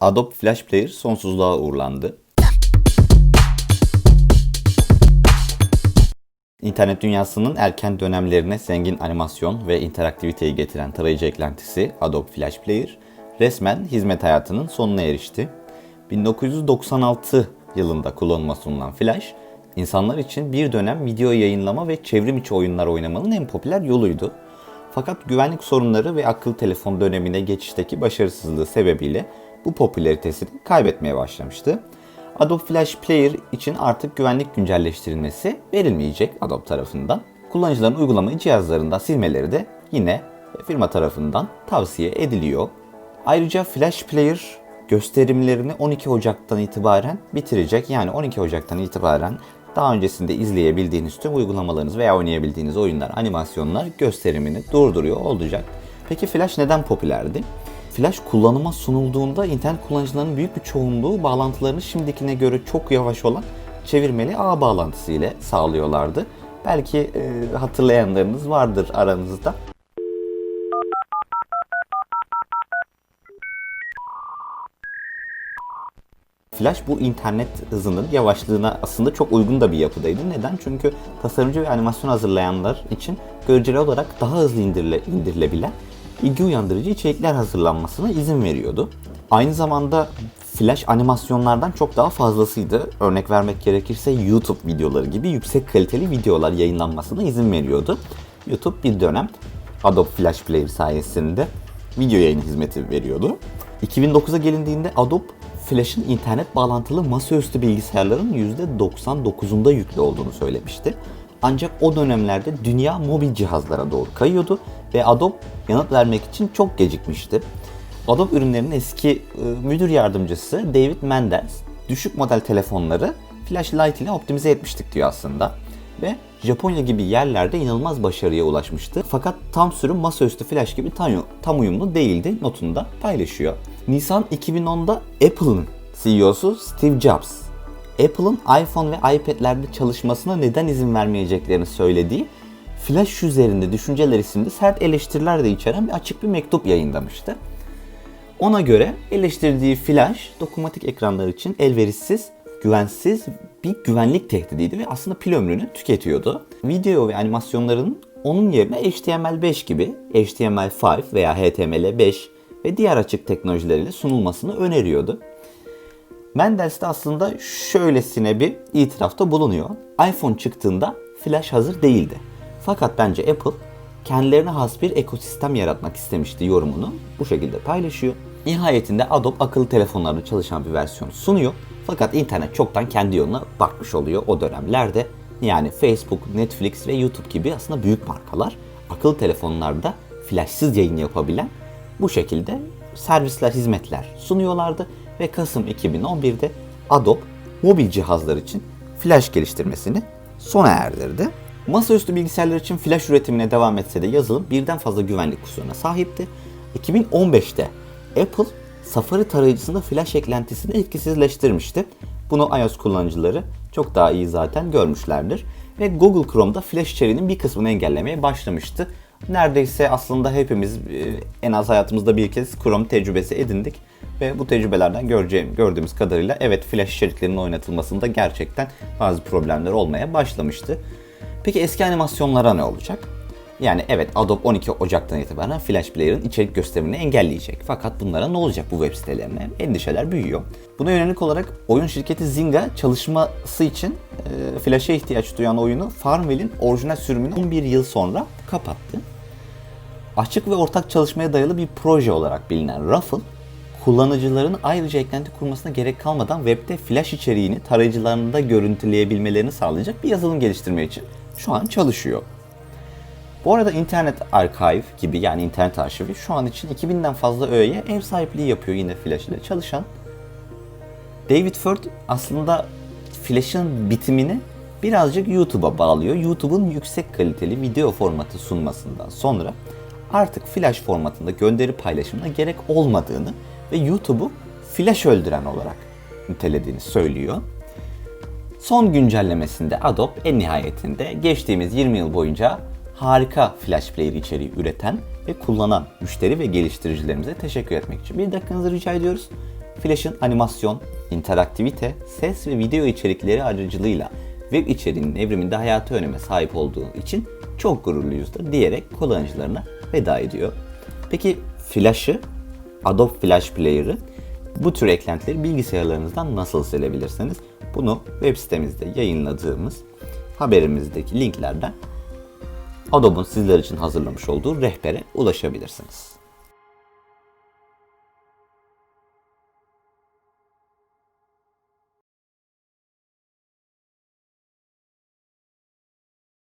Adobe Flash Player sonsuzluğa uğurlandı. İnternet dünyasının erken dönemlerine zengin animasyon ve interaktiviteyi getiren tarayıcı eklentisi Adobe Flash Player resmen hizmet hayatının sonuna erişti. 1996 yılında kullanıma sunulan Flash, insanlar için bir dönem video yayınlama ve çevrim içi oyunlar oynamanın en popüler yoluydu. Fakat güvenlik sorunları ve akıllı telefon dönemine geçişteki başarısızlığı sebebiyle bu popülaritesini kaybetmeye başlamıştı. Adobe Flash Player için artık güvenlik güncelleştirilmesi verilmeyecek Adobe tarafından. Kullanıcıların uygulamayı cihazlarından silmeleri de yine firma tarafından tavsiye ediliyor. Ayrıca Flash Player gösterimlerini 12 Ocak'tan itibaren bitirecek. Yani 12 Ocak'tan itibaren daha öncesinde izleyebildiğiniz tüm uygulamalarınız veya oynayabildiğiniz oyunlar, animasyonlar gösterimini durduruyor olacak. Peki Flash neden popülerdi? Flash kullanıma sunulduğunda internet kullanıcılarının büyük bir çoğunluğu bağlantılarını şimdikine göre çok yavaş olan çevirmeli ağ bağlantısı ile sağlıyorlardı. Belki e, hatırlayanlarınız vardır aranızda. Flash bu internet hızının yavaşlığına aslında çok uygun da bir yapıdaydı. Neden? Çünkü tasarımcı ve animasyon hazırlayanlar için göreceli olarak daha hızlı indirile, indirilebilen ilgi uyandırıcı içerikler hazırlanmasına izin veriyordu. Aynı zamanda Flash animasyonlardan çok daha fazlasıydı. Örnek vermek gerekirse YouTube videoları gibi yüksek kaliteli videolar yayınlanmasına izin veriyordu. YouTube bir dönem Adobe Flash Player sayesinde video yayın hizmeti veriyordu. 2009'a gelindiğinde Adobe Flash'ın internet bağlantılı masaüstü bilgisayarların %99'unda yüklü olduğunu söylemişti. Ancak o dönemlerde dünya mobil cihazlara doğru kayıyordu ve Adobe yanıt vermek için çok gecikmişti. Adobe ürünlerinin eski e, müdür yardımcısı David Mendes düşük model telefonları Flash Lite ile optimize etmiştik diyor aslında. Ve Japonya gibi yerlerde inanılmaz başarıya ulaşmıştı. Fakat tam sürüm masaüstü flash gibi tam, tam uyumlu değildi notunda paylaşıyor. Nisan 2010'da Apple'ın CEO'su Steve Jobs, Apple'ın iPhone ve iPad'lerde çalışmasına neden izin vermeyeceklerini söylediği Flash üzerinde düşünceler isimli sert eleştiriler de içeren bir açık bir mektup yayınlamıştı. Ona göre eleştirdiği Flash dokunmatik ekranlar için elverişsiz, güvensiz bir güvenlik tehdidiydi ve aslında pil ömrünü tüketiyordu. Video ve animasyonların onun yerine HTML5 gibi HTML5 veya HTML5 ve diğer açık teknolojileriyle sunulmasını öneriyordu. Mendes de aslında şöylesine bir itirafta bulunuyor. iPhone çıktığında Flash hazır değildi. Fakat bence Apple kendilerine has bir ekosistem yaratmak istemişti yorumunu bu şekilde paylaşıyor. Nihayetinde Adobe akıllı telefonlarda çalışan bir versiyon sunuyor. Fakat internet çoktan kendi yoluna bakmış oluyor o dönemlerde. Yani Facebook, Netflix ve YouTube gibi aslında büyük markalar akıllı telefonlarda flashsız yayın yapabilen bu şekilde servisler, hizmetler sunuyorlardı ve Kasım 2011'de Adobe mobil cihazlar için flash geliştirmesini sona erdirdi. Masaüstü bilgisayarlar için flash üretimine devam etse de yazılım birden fazla güvenlik kusuruna sahipti. 2015'te Apple Safari tarayıcısında flash eklentisini etkisizleştirmişti. Bunu iOS kullanıcıları çok daha iyi zaten görmüşlerdir. Ve Google Chrome'da flash içeriğinin bir kısmını engellemeye başlamıştı. Neredeyse aslında hepimiz e, en az hayatımızda bir kez Chrome tecrübesi edindik. Ve bu tecrübelerden göreceğim, gördüğümüz kadarıyla evet flash içeriklerinin oynatılmasında gerçekten bazı problemler olmaya başlamıştı. Peki eski animasyonlara ne olacak? Yani evet Adobe 12 Ocak'tan itibaren Flash Player'ın içerik gösterimini engelleyecek. Fakat bunlara ne olacak bu web sitelerine? Endişeler büyüyor. Buna yönelik olarak oyun şirketi Zynga çalışması için e, Flash'a ihtiyaç duyan oyunu Farmville'in orijinal sürümünü 11 yıl sonra kapattı. Açık ve ortak çalışmaya dayalı bir proje olarak bilinen Ruffle, kullanıcıların ayrıca eklenti kurmasına gerek kalmadan webde flash içeriğini tarayıcılarında görüntüleyebilmelerini sağlayacak bir yazılım geliştirme için şu an çalışıyor. Bu arada Internet Archive gibi yani internet arşivi şu an için 2000'den fazla öğeye ev sahipliği yapıyor yine Flash ile çalışan. David Ford aslında Flash'ın bitimini birazcık YouTube'a bağlıyor. YouTube'un yüksek kaliteli video formatı sunmasından sonra artık Flash formatında gönderi paylaşımına gerek olmadığını ve YouTube'u Flash öldüren olarak nitelediğini söylüyor. Son güncellemesinde Adobe en nihayetinde geçtiğimiz 20 yıl boyunca harika Flash Player içeriği üreten ve kullanan müşteri ve geliştiricilerimize teşekkür etmek için bir dakikanızı rica ediyoruz. Flash'ın animasyon, interaktivite, ses ve video içerikleri aracılığıyla web içeriğinin evriminde hayati öneme sahip olduğu için çok gururluyuzdur diyerek kullanıcılarına veda ediyor. Peki Flash'ı, Adobe Flash Player'ı bu tür eklentileri bilgisayarlarınızdan nasıl silebilirsiniz? Bunu web sitemizde yayınladığımız haberimizdeki linklerden Adobe'un sizler için hazırlamış olduğu rehbere ulaşabilirsiniz.